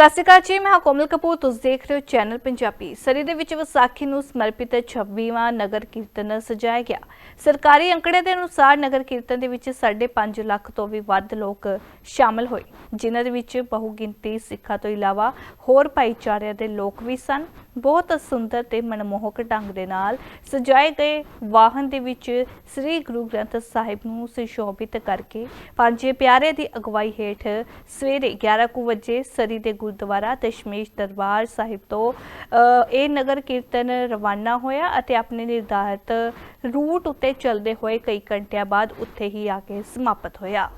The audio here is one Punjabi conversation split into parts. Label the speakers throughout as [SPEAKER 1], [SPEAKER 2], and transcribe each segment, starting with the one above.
[SPEAKER 1] ਸਤਿ ਸ਼੍ਰੀ ਅਕਾਲ ਜੀ, ਮੈਂ ਹਾਂ ਕੋਮਲ ਕਪੂਰ, ਤੁਸੀਂ ਦੇਖ ਰਹੇ ਹੋ ਚੈਨਲ ਪੰਜਾਬੀ। ਸਰੀ ਦੇ ਵਿੱਚ ਵਿਸਾਖੀ ਨੂੰ ਸਮਰਪਿਤ 26ਵਾਂ ਨਗਰ ਕੀਰਤਨ ਸਜਾਇਆ ਗਿਆ। ਸਰਕਾਰੀ ਅੰਕੜੇ ਦੇ ਅਨੁਸਾਰ ਨਗਰ ਕੀਰਤਨ ਦੇ ਵਿੱਚ 5.5 ਲੱਖ ਤੋਂ ਵੀ ਵੱਧ ਲੋਕ ਸ਼ਾਮਲ ਹੋਏ, ਜਿਨ੍ਹਾਂ ਦੇ ਵਿੱਚ ਬਹੁ ਗਿਣਤੀ ਸਿੱਖਾਂ ਤੋਂ ਇਲਾਵਾ ਹੋਰ ਭਾਈਚਾਰਿਆਂ ਦੇ ਲੋਕ ਵੀ ਸਨ। ਬਹੁਤ ਸੁੰਦਰ ਤੇ ਮਨਮੋਹਕ ਢੰਗ ਦੇ ਨਾਲ ਸਜਾਏ ਗਏ ਵਾਹਨ ਦੇ ਵਿੱਚ ਸ੍ਰੀ ਗੁਰੂ ਗ੍ਰੰਥ ਸਾਹਿਬ ਨੂੰ ਸੁਸ਼ੋਭਿਤ ਕਰਕੇ ਪੰਜੇ ਪਿਆਰੇ ਦੀ ਅਗਵਾਈ ਹੇਠ ਸਵੇਰੇ 11 ਕੁ ਵਜੇ ਸਰੀ ਦੇ ਗੁਰਦੁਆਰਾ ਦਸ਼ਮੇਸ਼ ਦਰਬਾਰ ਸਾਹਿਬ ਤੋਂ ਅ, ਇਹ ਨਗਰ ਕੀਰਤਨ ਰਵਾਨਾ ਹੋਇਆ ਅਤੇ ਆਪਣੇ ਨਿਰਧਾਰਿਤ ਰੂਟ ਉੱਤੇ ਚੱਲਦੇ ਹੋਏ ਕਈ ਘੰਟਿਆਂ ਬਾਅਦ ਉੱਥੇ ਹੀ ਆ ਕੇ ਸਮਾਪਤ ਹੋਇਆ।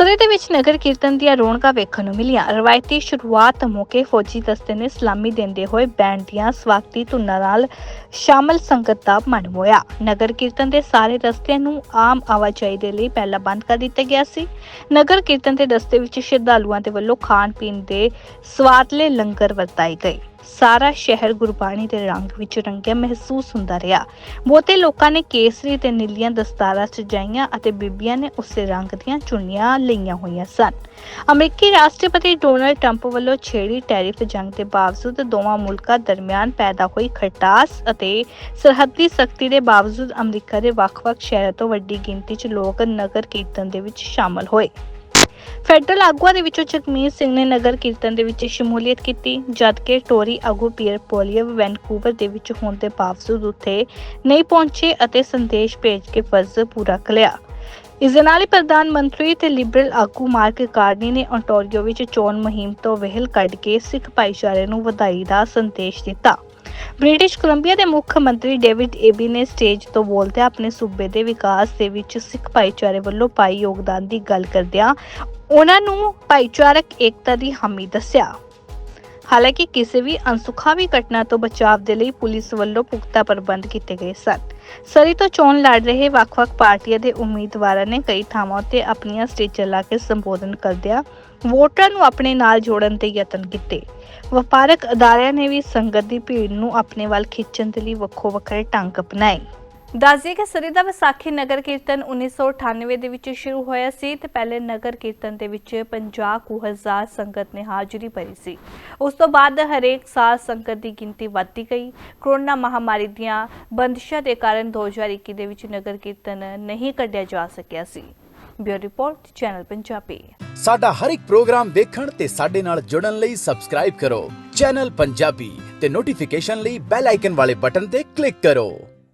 [SPEAKER 1] ਸਰੇ ਦੇ ਵਿੱਚ ਨਗਰ ਕੀਰਤਨ ਦੀਆਂ ਰੌਣਕਾਂ ਵੇਖਣ ਨੂੰ ਮਿਲੀਆਂ। ਰਵਾਇਤੀ ਸ਼ੁਰੂਆਤ ਮੌਕੇ ਫੌਜੀ ਦਸਤੇ ਨੇ ਸਲਾਮੀ ਦਿੰਦੇ ਹੋਏ ਬੈਂਡ ਦੀਆਂ ਸਵਾਗਤੀ ਧੁਨਾਂ ਨਾਲ ਸ਼ਾਮਲ ਸੰਗਤ ਦਾ ਮਨ ਮੋਇਆ ਨਗਰ ਕੀਰਤਨ ਦੇ ਸਾਰੇ ਰਸਤਿਆਂ ਨੂੰ ਆਮ ਆਵਾਜਾਈ ਦੇ ਲਈ ਪਹਿਲਾਂ ਬੰਦ ਕਰ ਦਿੱਤਾ ਗਿਆ ਸੀ। ਨਗਰ ਕੀਰਤਨ ਦੇ ਰਸਤੇ ਵਿੱਚ ਸ਼ਰਧਾਲੂਆਂ ਦੇ ਵੱਲੋਂ ਖਾਣ ਪੀਣ ਦੇ ਸਵਾਦਲੇ ਲੰਗਰ ਵਰਤਾਏ ਗਏ। ਸਾਰਾ ਸ਼ਹਿਰ ਗੁਰਬਾਣੀ ਦੇ ਰੰਗ ਵਿੱਚ ਰੰਗਿਆ ਮਹਿਸੂਸ ਹੁੰਦਾ ਰਿਹਾ। ਬਹੁਤੇ ਲੋਕਾਂ ਨੇ ਕੇਸਰੀ ਤੇ ਨੀਲੀਆਂ ਦਸਤਾਰਾਂ ਸਜਾਈਆਂ ਅਤੇ ਬੀਬੀਆਂ ਨੇ ਉਸੇ ਰੰਗ ਦੀਆਂ ਚੁੰਨੀਆਂ ਲਈਆਂ ਹੋਈਆਂ ਸਨ। ਅਮਰੀਕੀ ਰਾਸ਼ਟਰਪਤੀ ਡੋਨਲਡ ਟਰੰਪ ਵੱਲੋਂ ਛੇੜੀ ਟੈਰਿਫ ਜੰਗ ਦੇ ਬਾਵਜੂਦ ਦੋਵਾਂ ਮੁਲਕਾਂ ਦਰਮਿਆਨ ਪੈਦਾ ਹੋਈ ਖਟਾਸ ਅਤੇ ਸਰਹੱਦੀ ਸਖਤੀ ਦੇ ਬਾਵਜੂਦ ਅਮਰੀਕਾ ਦੇ ਵੱਖ-ਵੱਖ ਸ਼ਹਿਰਾਂ ਤੋਂ ਵੱਡੀ ਗਿਣਤੀ 'ਚ ਲੋਕ ਨਗਰ ਕੀਰਤਨ ਦੇ ਵਿੱਚ ਸ਼ਾਮਲ ਹੋਏ। ਫੈਡਰਲ ਆਗੂਆਂ ਦੇ ਵਿੱਚੋਂ ਜਗਮੀਤ ਸਿੰਘ ਨੇ ਨਗਰ ਕੀਰਤਨ ਦੇ ਵਿੱਚ ਸ਼ਮੂਲੀਅਤ ਕੀਤੀ ਜਦਕਿ ਟੋਰੀ ਆਗੂ ਪੀਅਰ ਪੋਲੀਅਵ ਵੈਨਕੂਵਰ ਦੇ ਵਿੱਚ ਹੋਣ ਦੇ ਬਾਵਜੂਦ ਉੱਥੇ ਨਹੀਂ ਪਹੁੰਚੇ ਅਤੇ ਸੰਦੇਸ਼ ਭੇਜ ਕੇ ਫਰਜ਼ ਪੂਰਾ ਕਰਿਆ ਇਸ ਦੇ ਨਾਲ ਹੀ ਪ੍ਰਧਾਨ ਮੰਤਰੀ ਤੇ ਲਿਬਰਲ ਆਗੂ ਮਾਰਕ ਕਾਰਨੀ ਨੇ ontario ਵਿੱਚ ਚੋਣ ਮੁਹਿੰਮ ਤੋਂ ਵਹਿਲ ਕੱਢ ਕੇ ਸਿੱਖ ਭਾਈਚਾਰੇ ਨੂੰ ਵਧਾਈ ਦਾ ਸੰਦੇਸ਼ ਦਿੱਤਾ। ਬ੍ਰਿਟਿਸ਼ ਕੋਲੰਬੀਆ ਦੇ ਮੁੱਖ ਮੰਤਰੀ ਡੇਵਿਡ ਏਬੀ ਨੇ ਸਟੇਜ ਤੋਂ ਬੋਲਦਿਆਂ ਆਪਣੇ ਸੂਬੇ ਦੇ ਵਿਕਾਸ ਦੇ ਵਿੱਚ ਸਿੱਖ ਭਾਈਚਾਰੇ ਵੱਲੋਂ ਪਾਈ ਯੋਗਦਾਨ ਦੀ ਗੱਲ ਕਰਦਿਆਂ ਉਹਨਾਂ ਨੂੰ ਭਾਈਚਾਰਕ ਏਕਤਾ ਦੀ ਹਾਮੀ ਦੱਸਿਆ। ਹਾਲਾਂਕਿ ਕਿਸੇ ਵੀ ਅਨਸੁਖਾਵੀ ਘਟਨਾ ਤੋਂ ਬਚਾਅ ਦੇ ਲਈ ਪੁਲਿਸ ਵੱਲੋਂ ਪੁਖਤਾ ਪ੍ਰਬੰਧ ਕੀਤੇ ਗਏ ਸਨ। ਸਰੀ ਤੋਂ ਚੋਣ ਲੜ ਰਹੇ ਵੱਖ-ਵੱਖ ਪਾਰਟੀਆਂ ਦੇ ਉਮੀਦਵਾਰਾਂ ਨੇ ਕਈ ਥਾਵਾਂ ਉੱਤੇ ਆਪਣੀਆਂ ਸਟੇਜਾਂ ਲਾ ਕੇ ਸੰਬੋਧਨ ਕਰਦਿਆਂ ਵੋਟਰਾਂ ਨੂੰ ਆਪਣੇ ਨਾਲ ਜੋੜਨ ਦੇ ਯਤਨ ਕੀਤੇ। ਵਪਾਰਕ ਅਦਾਰਿਆਂ ਨੇ ਵੀ ਸੰਗਤ ਦੀ ਭੀੜ ਨੂੰ ਆਪਣੇ ਵੱਲ ਖਿੱਚਣ ਦੇ ਲਈ ਵੱਖੋ ਵੱਖਰੇ ਢੰਗ ਅਪਣਾਏ। ਦੱਸਦੇ ਕਿ ਸਰੀ ਦਾ ਵਿਸਾਖੀ ਨਗਰ ਕੀਰਤਨ 1998 ਦੇ ਵਿੱਚ ਸ਼ੁਰੂ ਹੋਇਆ ਸੀ ਤੇ ਪਹਿਲੇ ਨਗਰ ਕੀਰਤਨ ਦੇ ਵਿੱਚ 50 ਕੁ ਹਜ਼ਾਰ ਸੰਗਤ ਨੇ ਹਾਜ਼ਰੀ ਭਰੀ ਸੀ। ਉਸ ਤੋਂ ਬਾਅਦ ਹਰੇਕ ਸਾਲ ਸੰਗਤ ਦੀ ਗਿਣਤੀ ਵੱਧਦੀ ਗਈ। ਕਰੋਨਾ ਮਹਾਮਾਰੀ ਦੀਆਂ ਬੰਦਿਸ਼ਾਂ ਦੇ ਕਾਰਨ 2021 ਦੇ ਵਿੱਚ ਨਗਰ ਕੀਰਤਨ ਨਹੀਂ ਕੱਢਿਆ ਜਾ ਸਕਿਆ ਸੀ। Bureau report, channel Punjabi.
[SPEAKER 2] ਸਾਡਾ ਹਰ ਇੱਕ ਪ੍ਰੋਗਰਾਮ ਦੇਖਣ ਤੇ ਸਾਡੇ ਨਾਲ ਜੁੜਨ ਲਈ ਸਬਸਕ੍ਰਾਈਬ ਕਰੋ। ਚੈਨਲ ਪੰਜਾਬੀ ਤੇ ਨੋਟੀਫਿਕੇਸ਼ਨ ਲਈ ਬੈਲ ਆਈਕਨ ਵਾਲੇ ਬਟਨ ਤੇ ਕਲਿੱਕ ਕਰੋ।